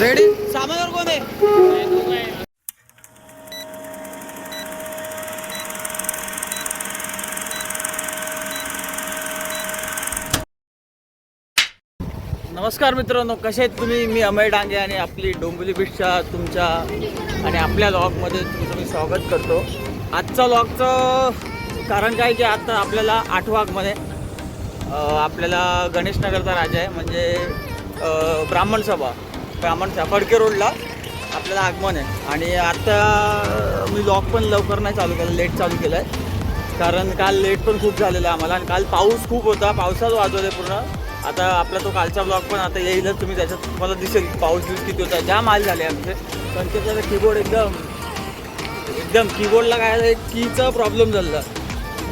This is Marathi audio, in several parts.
रेडी सामानावर कोण आहे नमस्कार मित्रांनो कसे आहेत तुम्ही? मी अमय डांगे आणि आपली डोंबिवली बीचच्या तुमच्या आणि आपल्या लॉगमध्ये तुमचं मी स्वागत करतो. आजचा लॉगचं कारण काय की आता आपल्याला आठवाकमध्ये आपल्याला गणेशनगरचा राजा आहे म्हणजे ब्राह्मण सभा. ब्राह्मण सभा फडके रोडला आपल्याला आगमन आहे. आणि आता मी लॉक पण लवकर नाही चालू केलं लेट चालू केलं आहे कारण काल लेट पण खूप झालेला आम्हाला. आणि काल पाऊस खूप होता पावसात वाजवले पूर्ण. आता आपला तो कालचा ब्लॉग पण आता येईलच तुम्ही त्याच्यात तुम्हाला दिसेल पाऊस दिवस किती होता. जाम माल झाले आमचे. पण त्याचा कीबोर्ड एकदम एकदम कीबोर्डला काय झालं, एक कीचा प्रॉब्लेम झाला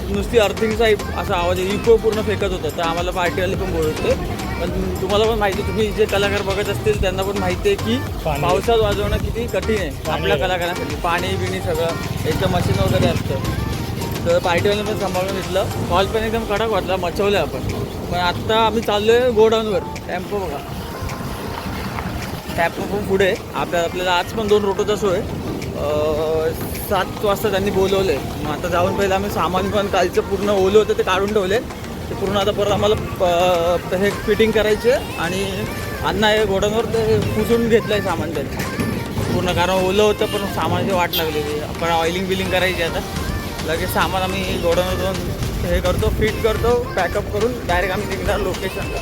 नुसती अर्थिंगचा असा आवाज इको पूर्ण फेकत होता. तर आम्हाला पार्टीवाले पण बोलत होते. पण तुम्हाला पण माहिती आहे, तुम्ही जे कलाकार बघत असतील त्यांना पण माहिती आहे की. पावसात वाजवणं किती कठीण आहे. आपल्या आहे. कलाकारांसाठी. पाणी बिणी सगळं. एकदम मशीन वगैरे असतं. तर पार्टीवाले पण सांभाळून घेतलं. कॉल पण एकदम कडक वाटला. मचवलं आपण. पण आत्ता आम्ही चाललोय गोडाऊनवर. टेम्पो बघा. टेम्पो पण पुढे. आपल्या आपल्याला आज पण दोन रोटोचा सोय. सात वाजता त्यांनी बोलवले. मग आता जाऊन पहिलं आम्ही सामान पण कालचं पूर्ण ओलं होतं ते काढून ठेवले. ते पूर्ण आता परत आम्हाला प- हे फिटिंग करायचे आणि अण्णा हे गोडाऊनवर ते पुसून घेतलं आहे सामान त्यांचं पूर्ण कारण ओलं होतं पण सामानाची वाट लागलेली आपण ऑइलिंग बिलिंग करायची आता. लगेच सामान आम्ही गोडाऊनवर जाऊन हे करतो फिट करतो पॅकअप करून डायरेक्ट आम्ही निघणार लोकेशनला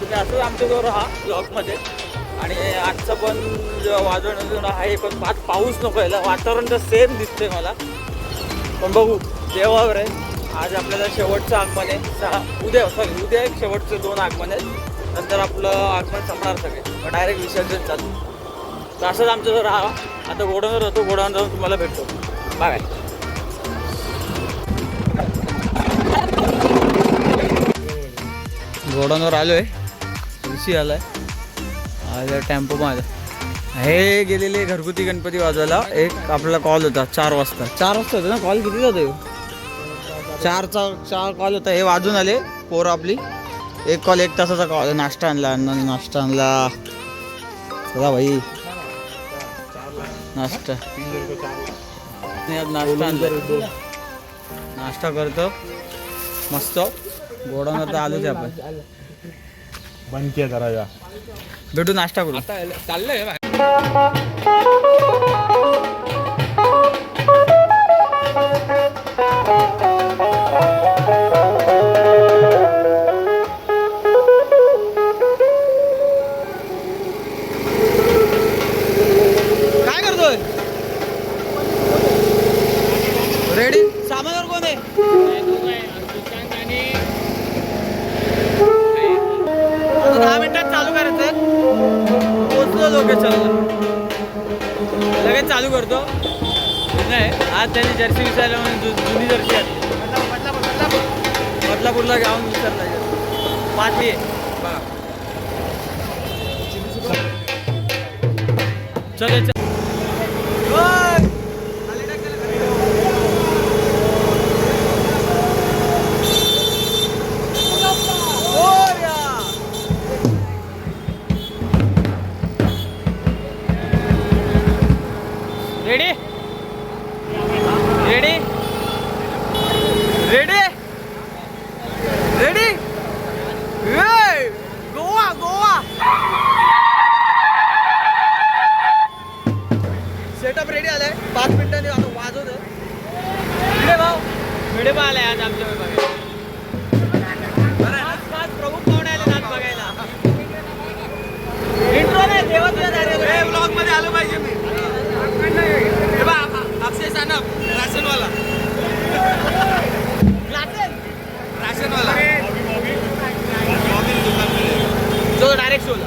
तुम्ही असंच आमच्याजवळ हा ब्लॉकमध्ये आणि आजचं पण जेव्हा आहे पण आज पाऊस नको यायला. वातावरण तर सेम दिसते मला. पण बघू देवावर आहे. आज आपल्याला शेवटचं आगमन आहे. सहा उद्या सॉरी उद्या एक शेवटचे दोन आगमन आहेत. नंतर आपलं आगमन संपणार सगळे. मग डायरेक्ट विसर्जन चालू. तर असंच जर राहा आता गोडाऊनवर राहतो गोडाऊन जाऊन तुम्हाला भेटतो. बाय गोडाऊनवर आलो आहे आला आलाय. आलं टेम्पो माझा. हे गेलेले घरगुती गणपती वाजवायला एक आपल्याला कॉल होता चार वाजता. चार वाजता होता ना? कॉल किती होता? चारचा चार कॉल होता. हे वाजून आले पोरं आपली. एक कॉल एक तासाचा कॉल नाश्ता आणला अण्णाने नाश्ता आणला. चला भाई नाश्ता. नाश्ता आणला. नाश्ता करतो. मस्त. गोडाऊन तर आलोच आपण. बंद किया या भेटू नाश्ता करू. चाललंय पोचलो लोकेशनला लगेच चालू करतो. नाही आज त्यांनी जर्सी विचारलं म्हणून जु- जुनी जर्सी आहे बदलापूरला गाऊन विचारला पाचवी आहे. बघा. चल. ब्लॉगमध्ये आलो पाहिजे मी. अक्षय सानप राशनवाला. राशनवाला. जो डायरेक्ट शोला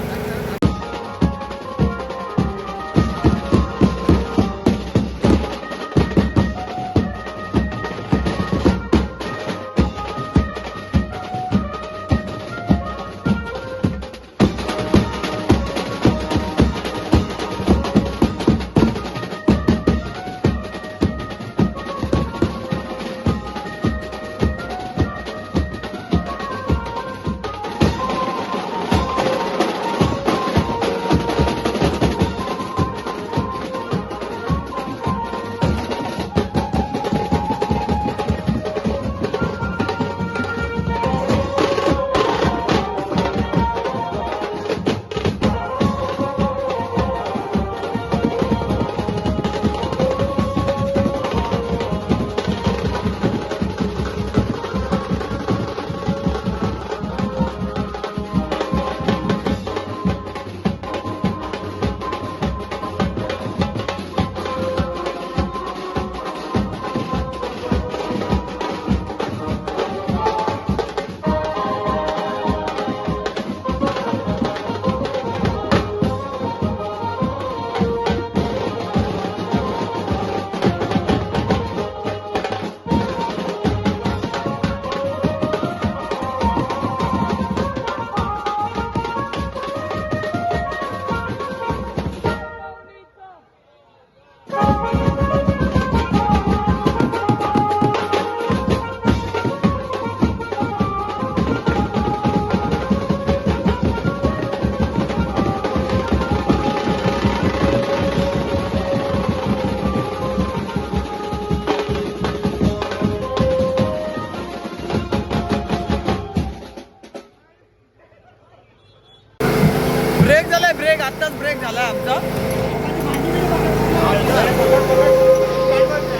आत्ताच ब्रेक झाला आमचा.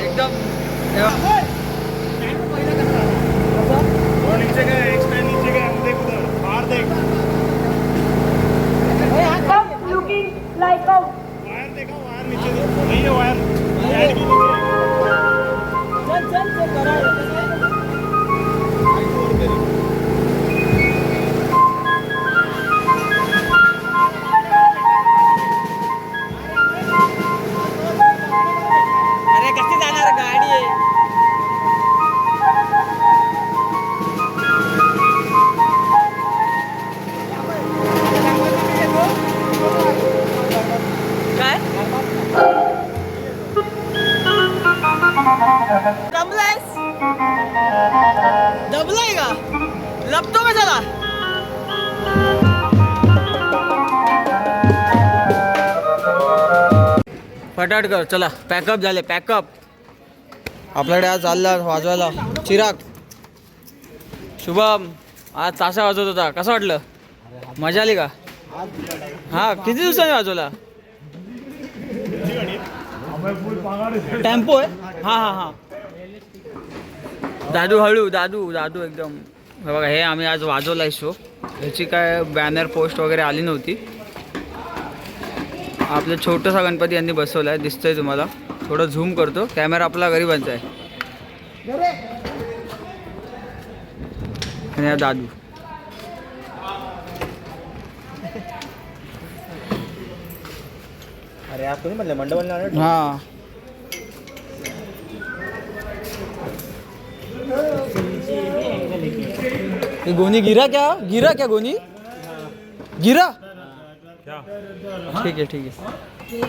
एकदम दमलायस का? लपतो का त्याला फटाट कर चला. पॅकअप झाले पॅकअप आपल्याकडे आज चालला वाजवायला. चिराग. शुभम आज तासा वाजवत होता. कसं वाटलं? मजा आली का? हा किती दिवसांनी वाजवला? टेम्पो आहे? हां हां हां. दादू हळू दादू दादू एकदम. हे बघा हे आम्ही आज वाजवलाय शो. ह्याची काय बॅनर पोस्ट वगैरे आली नव्हती. आपलं छोटंसा गणपती यांनी बसवलाय दिसतंय तुम्हाला. थोडं झूम करतो. कॅमेरा आपला गरिबांचा आहे. आणि हा दादू. अरे आप तो मतलब मंडप हाँ। ये गोनी गिरा क्या? गिरा क्या गोनी? गिरा? ठीक आहे ठीक आहे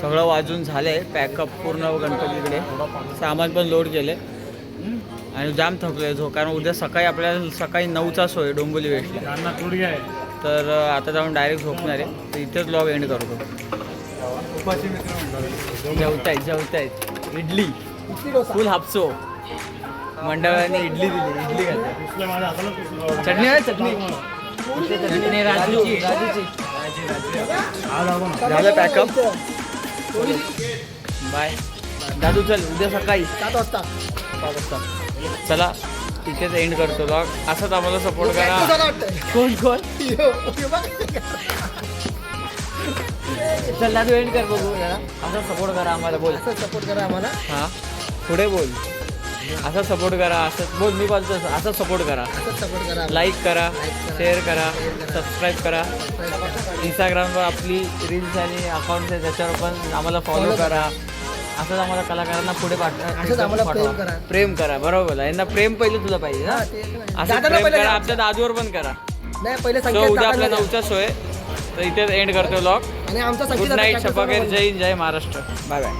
सगळं वाजून झालंय पॅकअप पूर्ण गणपतीकडे. सामान पण लोड केले आणि जाम थकलोय झो कारण उद्या सकाळी आपल्याला सकाळी नऊचा सोय डोंबोली वेस्टला. तर आता जाऊन डायरेक्ट झोपणार आहे. तर इथेच लॉग एंड करतो. जेवतायत जेवतायत इडली. फुल हापसो. मंडळाने इडली दिली. इडली घातली चटणी आहे चटणी? चटणी राजूची. झालं पॅकअप बाय दादू चल. उद्या सकाळी. सात वाजता. सात वाजता. चला. तिथेच एंड करतो लॉग असंच आम्हाला सपोर्ट करा. कोण कोण. चल दादू एंड कर बघू. जरा. असा सपोर्ट करा आम्हाला बोल. सपोर्ट करा आम्हाला. हां. पुढे बोल. असा सपोर्ट करा असं बोल मी बोलतो असं- असा सपोर्ट करा. सपोर्ट करा लाईक करा. शेअर करा सबस्क्राईब करा. इंस्टाग्रामवर आपली रील्स आणि अकाउंट आहे त्याच्यावर पण आम्हाला फॉलो करा. असंच आम्हाला कलाकारांना पुढे असंच आम्हाला पाठवा प्रेम करा. प्रेम करा बरोबर आहे. यांना प्रेम पहिले तुला पाहिजे ना हा, ते. असं दादाला प्रेम पहिले करा. आमच्या दादूवर पण करा नाही पहिले संकेत उद्या आपल्या दादाला द्या. नऊच्या सोय तर इथेच एंड करतो लॉग आणि आमचा गुड संकेत नाईट दादा काकाचा जय हिंद जय महाराष्ट्र बाय बाय